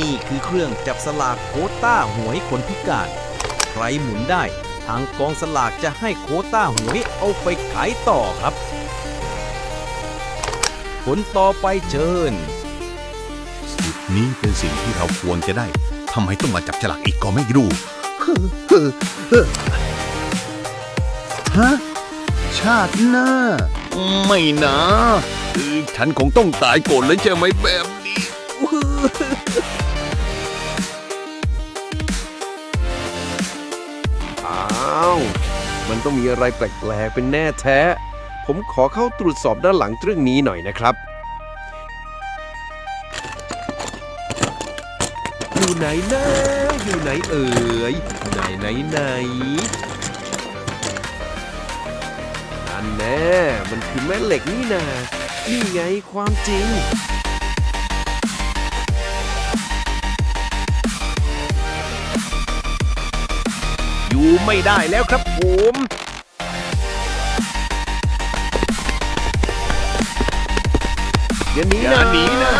นี่คือเครื่องจับสลากโคต้าหวยคนพิการ ใครหมุนได้ ทางกองสลากจะให้โคต้าหวยเอาไปขายต่อครับผลต่อไปเชิญสูตรนี้เป็นสิ่งที่เราควรจะได้ทำไมต้องมาจับฉลากอีกก็ไม่รู้ ฮะ ชาติหน้า ไม่นะ ฉันคงต้องตายก่อนเลยใช่ไหมแบบนี้ อ้าว มันต้องมีอะไรแปลกๆเป็นแน่แท้ ผมขอเข้าตรวจสอบด้านหลังเรื่องนี้หน่อยนะครับอยู่ไหนนะอยู่ไหนเอ่ยไหนไหนไหนอันแน่มันคือแม่เหล็กนี่นานี่ไงความจริงูไม่ได้แล้วครับผมอย่าหนีอย่านะหนีนะ